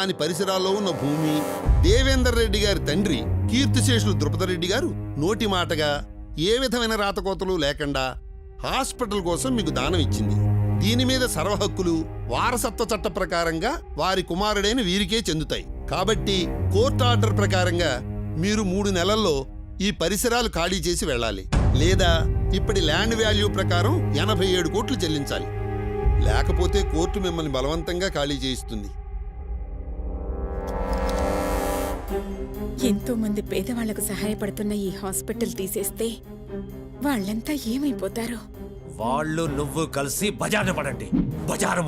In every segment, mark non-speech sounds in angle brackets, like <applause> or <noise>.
దాని పరిసరాల్లో ఉన్న భూమి దేవేందర్ రెడ్డి గారి తండ్రి కీర్తిశేషులు ద్రుపదరెడ్డి గారు నోటి మాటగా ఏ విధమైన రాతకోతలు లేకుండా హాస్పిటల్ కోసం మీకు దానం ఇచ్చింది. దీని మీద సర్వహక్కులు వారసత్వ చట్ట ప్రకారంగా వారి కుమారుడైన వీరికే చెందుతాయి. కాబట్టి కోర్టు ఆర్డర్ ప్రకారంగా మీరు మూడు నెలల్లో ఈ పరిసరాలు ఖాళీ చేసి వెళ్ళాలి. లేదా ఇప్పటి ల్యాండ్ వాల్యూ ప్రకారం ఎనభై ఏడు కోట్లు చెల్లించాలి. లేకపోతే కోర్టు మిమ్మల్ని బలవంతంగా ఖాళీ చేయిస్తుంది. ఎంతో మంది పేదవాళ్ళకు సహాయపడుతున్న ఈ హాస్పిటల్ తీసేస్తే వాళ్ళంతా ఏమైపోతారో? వాళ్ళు నువ్వు కలిసి బజారు పడండి. బజారు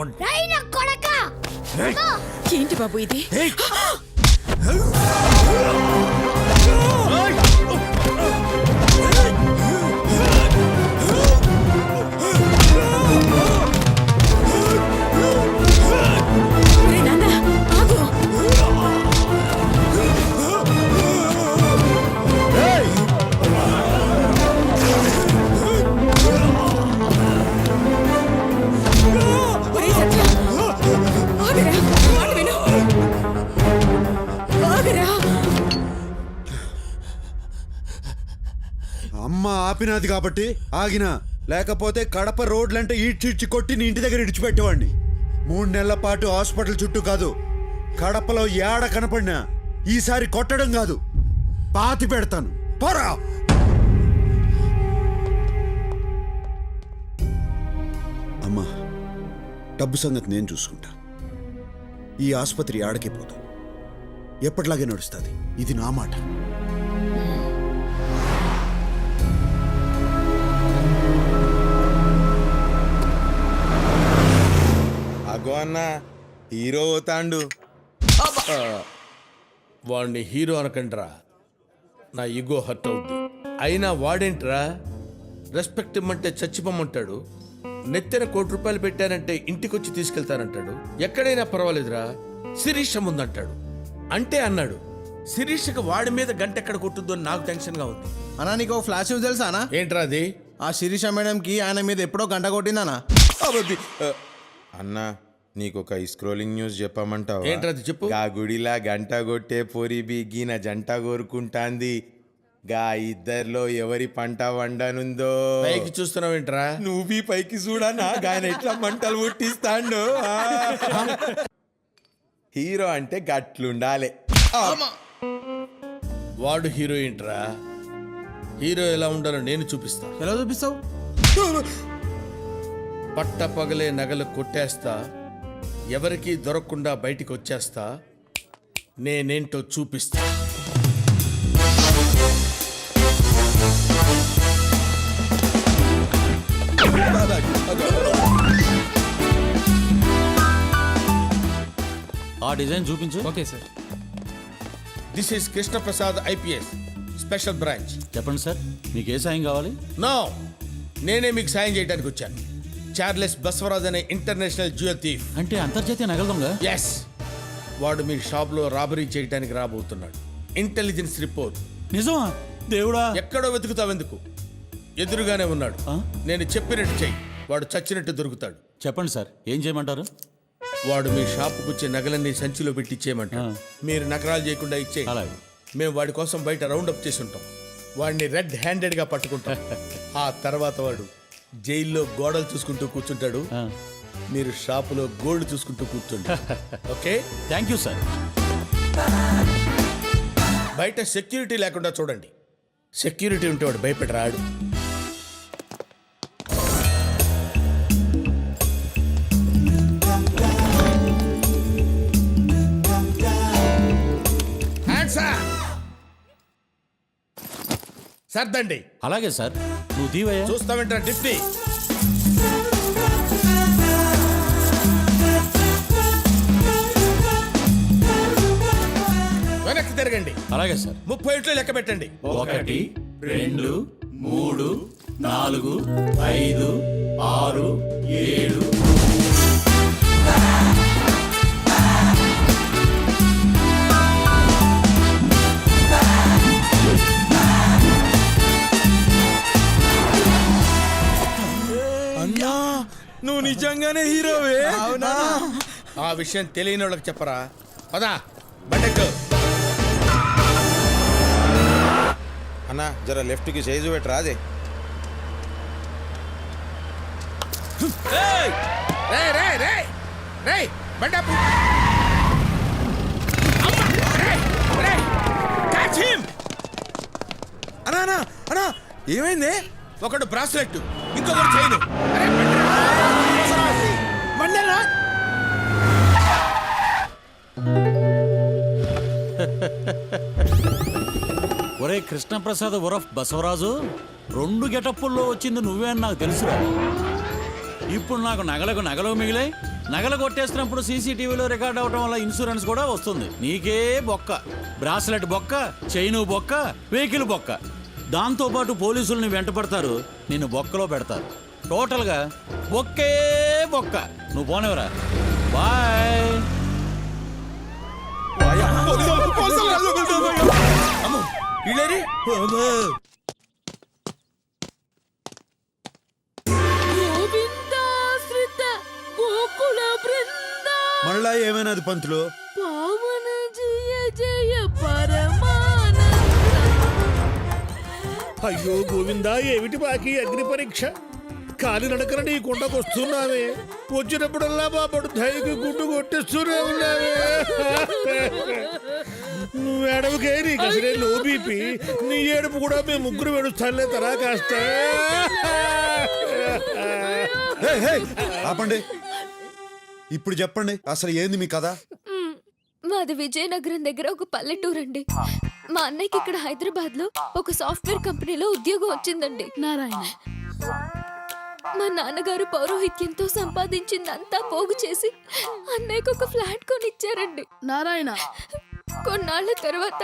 ఏంటి బాబు ఇది? నాది కాబట్టి ఆగిన. లేకపోతే కడప రోడ్లంటే ఈడ్చిడ్చి కొట్టి నీ ఇంటి దగ్గర ఇడిచిపెట్టేవాడిని. మూడు నెలల పాటు హాస్పిటల్ చుట్టూ కాదు కడపలో ఏడ కనపడినా ఈసారి కొట్టడం కాదు. పాతి పెడతాను. పోరా! అమ్మా డబ్బు సంగతి నేను చూసుకుంటా. ఈ ఆసుపత్రి ఆడకే పోదు. ఎప్పటిలాగే నడుస్తుంది. ఇది నా మాట. అగో అన్న. హీరో అవుతాండు. వాడిని హీరో అనకండ్రా. నా ఈగో హర్ట్ అవుద్ది. అయినా వాడేంట్రా? రెస్పెక్ట్ ఇమ్మంటే చచ్చిపోమంటాడు. నెత్తిన కోటి రూపాయలు పెట్టానంటే ఇంటికొచ్చి తీసుకెళ్తానంటాడు. ఎక్కడైనా పర్వాలేదురా. శిరీష ముందంటాడు. అంటే అన్నాడు శిరీషకు వాడి మీద గంట ఎక్కడ కొట్టుద్దో అని నాకు టెన్షన్గా ఉంది. అన్నా నీకు ఓ ఫ్లాష్ న్యూస్ తెలుసా అన్నా? ఏంట్రా అది? ఆ శిరీష మేడంకి ఆయన మీద ఎప్పుడో గంట కొట్టిందనా అన్న నీకు ఒక స్క్రోలింగ్ న్యూస్ చెప్పమంటావా? ఏంట్రది చెప్పు. గా గుడిలా గంట కొట్టే పోరి బిగిన జంట కోరుకుంటాంది. గా ఇద్దర్లో ఎవరి పంట వండనుందో? పైకి చూస్తున్నావేంట్రా? నువ్వు పైకి చూడనా గాయన ఎట్లా మంటలు పుట్టిస్తాండు. హీరో అంటే గట్లుండాలి. వాడు హీరోయిన్ రా హీరో ఎలా ఉండాలో నేను చూపిస్తా. ఎలా చూపిస్తావు? పట్ట పగలే నగలు కొట్టేస్తా. ఎవరికీ దొరకకుండా బయటికి వచ్చేస్తా నేనేంటో చూపిస్తా. ఆ డిజైన్ చూపించు. Okay sir. This is Krishnaprasad IPS special branch చెప్పండి సార్ మీకు ఏ సాయం కావాలి? నో నేనే మీకు సాయం చేయడానికి వచ్చాను. చార్లెస్ బస్వరాజ్ అనే ఇంటర్నేషనల్ జ్యువెల్ థీఫ్. అంటే అంతర్జాతీయ నగల దొంగ? ఎస్ వాడు మీ షాప్లో రాబరీ చేయడానికి రాబోతున్నాడు. ఇంటెలిజెన్స్ రిపోర్ట్ నిజమా? దేవుడా? ఎక్కడో వెతుకుతావెందుకు? ఎదురుగానే ఉన్నాడు? నేను చెప్పినట్టు చెయ్యి. వాడు చచ్చినట్టు దొరుకుతాడు. చెప్పండి సార్ ఏం చేయమంటారు? వాడు మీ షాపుకు వచ్చే నగలన్నీ సంచిలో పెట్టి ఇచ్చేయమంటాడు. ఆ. మీరు నగరాలు చేయకుండా ఇచ్చే. మేము వాడి కోసం బయట రౌండ్ అప్ చేసి ఉంటాం. వాడిని రెడ్ హ్యాండెడ్గా పట్టుకుంటాం. <laughs> ఆ తర్వాత వాడు జైల్లో గోడలు చూసుకుంటూ కూర్చుంటాడు. మీరు షాపులో గోల్డ్ చూసుకుంటూ కూర్చుంటారు <laughs> ఓకే? థ్యాంక్ యూ సార్ బయట సెక్యూరిటీ లేకుండా చూడండి. సెక్యూరిటీ ఉంటే వాడు భయపడి రాడు! సర్దండి అలాగే సార్ నువ్వు దీవయ్యా? చూస్తామంటారా డిప్టీ వెనక్కి తిరగండి. అలాగే సార్. ముప్పై ఇట్లు లెక్క పెట్టండి. ఒకటి రెండు మూడు నాలుగు ఐదు ఆరు ఏడు. నిజంగానే హీరోవే అవునా? ఆ. విషయం తెలియని వాళ్ళకి చెప్పరా? పదా బండెక్కు అన్న జర లెఫ్ట్కి సైజు పెట్టరా అదే అన్నా అన్నా ఏమైంది? ఒకడు బ్రాస్లెట్ ఇంకొకటి చైన్. ఒరే కృష్ణప్రసాద్ ఉరఫ్ బసవరాజు రెండు గెటప్పుల్లో వచ్చింది నువ్వే అని నాకు తెలుసురా. ఇప్పుడు నాకు నగలకు నగలు మిగిలాయి. నగలు కొట్టేస్తున్నప్పుడు సీసీటీవీలో రికార్డ్ అవడం వల్ల ఇన్సూరెన్స్ కూడా వస్తుంది. నీకే బొక్క. బ్రాస్లెట్ బొక్క చైను బొక్క వెహికల్ బొక్క. దాంతోపాటు పోలీసుల్ని వెంటపడతారు నిన్ను బొక్కలో పెడతారు. టోటల్గా బొక్కే బొక్క. నువ్వు పోనేవరా బాయ్. బృంద. మళ్ళా ఏమైనది పంతులు? పావన జయ జయ అయ్యో గోవిందా ఏమిటి బాకి అగ్ని పరీక్ష? కాలి నడకన నీ కొండకు వస్తున్నావే. వచ్చినప్పుడల్లా మా పడు గుడ్డు కొట్టిస్తూనే ఉన్నావే. <laughs> ఏడవకే నీకు అసలే లో బీపీ. నీ ఏడుపు కూడా మేము ముగ్గురు ఏడుస్తానులే తరా కాస్త. హే, హే, ఆపండి. ఇప్పుడు చెప్పండి అసలు ఏంది మీ కథ? మాది విజయనగరం దగ్గర ఒక పల్లెటూరు అండి మా అన్నయ్యకి ఇక్కడ హైదరాబాద్లో ఒక సాఫ్ట్వేర్ కంపెనీలో ఉద్యోగం వచ్చిందండి. నారాయణ. మా నాన్నగారు పౌరోహిత్యంతో సంపాదించిందంతా పోగు చేసి అన్నయ్యకు ఒక ఫ్లాట్ కొనిచ్చారండి. నారాయణ. కొన్నాళ్ళ తర్వాత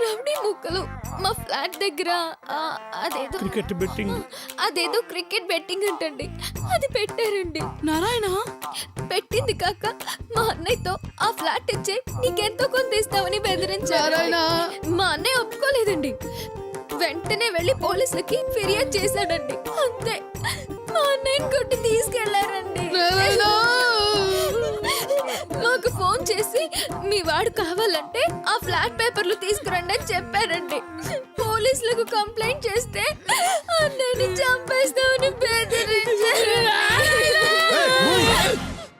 రౌడీ ముక్కలు మా ఫ్లాట్ దగ్గర ఆ, అదేదో క్రికెట్ బెట్టింగ్. అదేదో క్రికెట్ బెట్టింగ్ అంటండి. అది పెట్టారండి. నారాయణ? పెట్టింది కాక మా అన్నయ్యతో ఆ ఫ్లాట్ ఇచ్చే నీకెంతో కొంత ఇస్తామని బెదిరించారు. మా అన్నయ్య ఒప్పుకోలేదండి. వెంటనే వెళ్ళి పోలీసులకి ఫిర్యాదు చేశాడండి. అంతే. మా అన్నయ్యని కొట్టి తీసుకెళ్ళారండి మీ వాడు కావాలంటే ఆ ఫ్లాట్ పేపర్లు తీసుకురండి అని చెప్పారండి. పోలీసులకు కంప్లైంట్ చేస్తే చంపేస్తామని బెదిరించారు.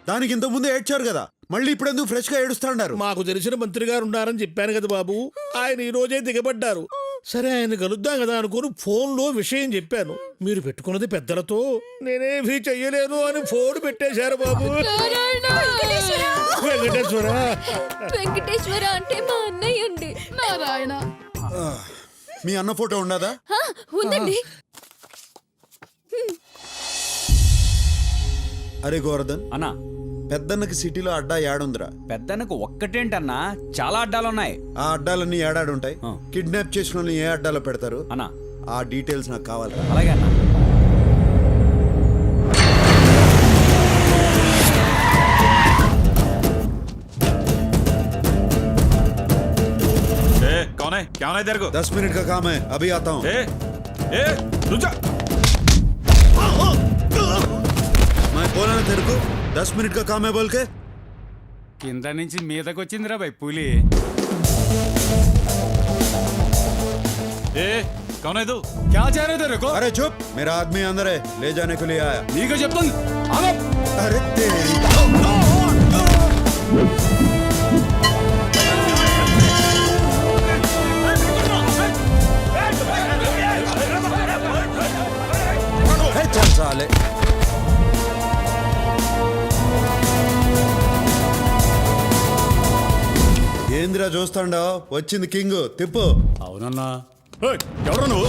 దానికి ఇంత ముందు ఏడ్చారు కదా. మళ్ళీ ఇప్పుడు ఎందుకు ఫ్రెష్గా ఏడుస్తాడారు మాకు తెలిసిన మంత్రి గారు ఉన్నారని చెప్పాను కదా బాబు. ఆయన ఈ రోజే దిగబడ్డారు. సరే ఆయన కలుద్దాం కదా అనుకుని ఫోన్లో విషయం చెప్పాను. మీరు పెట్టుకున్నది పెద్దలతో నేనేమీ చెయ్యలేను అని ఫోన్ పెట్టేశారు బాబు. వెంకటేశ్వర! వెంకటేశ్వర! అంటే మా అన్నయ్య అండి. నారాయణ. మీ అన్న ఫోటో ఉండదా? ఉందండి. అరే గోవర్ధన్. అన్నా పెద్దన్నకి సిటీలో అడ్డా ఏడుందిరా పెద్దనకు ఒక్కటేంటన్నా చాలా అడ్డాలున్నాయి ఆ అడ్డాలన్నీ ఏడాడుంటాయి ఆ. కిడ్నాప్ చేసిన వాళ్ళని ఏ అడ్డాలో పెడతారు అన్నా ఆ డీటెయిల్స్ నాకు కావాలి అలాగే అన్నా कौन है क्या होना इधर को दस मिनट का काम है अभी आता हूँ ए ए रुक जा मैं बोला ना तेरे को दस मिनट का काम है बोल के కింద నుంచి మీదకి వచ్చిందిరా భయ్ పులి ए कौन है तू క్యా చేరే తెరకు अरे चुप मेरा आदमी अंदर है ले जाने के लिए आया నీకు చెప్తుంది ఆగో अरे तेरी है, चल साले ఏందిరా చూస్తాండా? వచ్చింది కింగ్. తిప్పు. అవునన్నా. ఎవరు నువ్వు?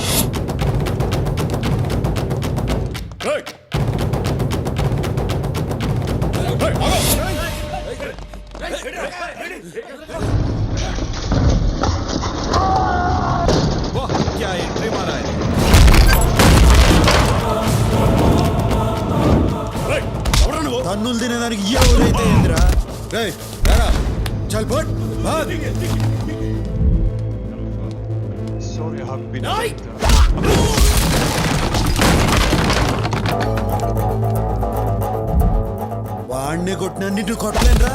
తన్నులు తినేదానికి ఎవరైతే ఏందిరా రే చల్ బట్ है ఏయ్, ఎవరు నువ్వు తన్నులు తినేదానికి ఎవరైతే కొట్టినా నిన్ను కొట్టలేనరా.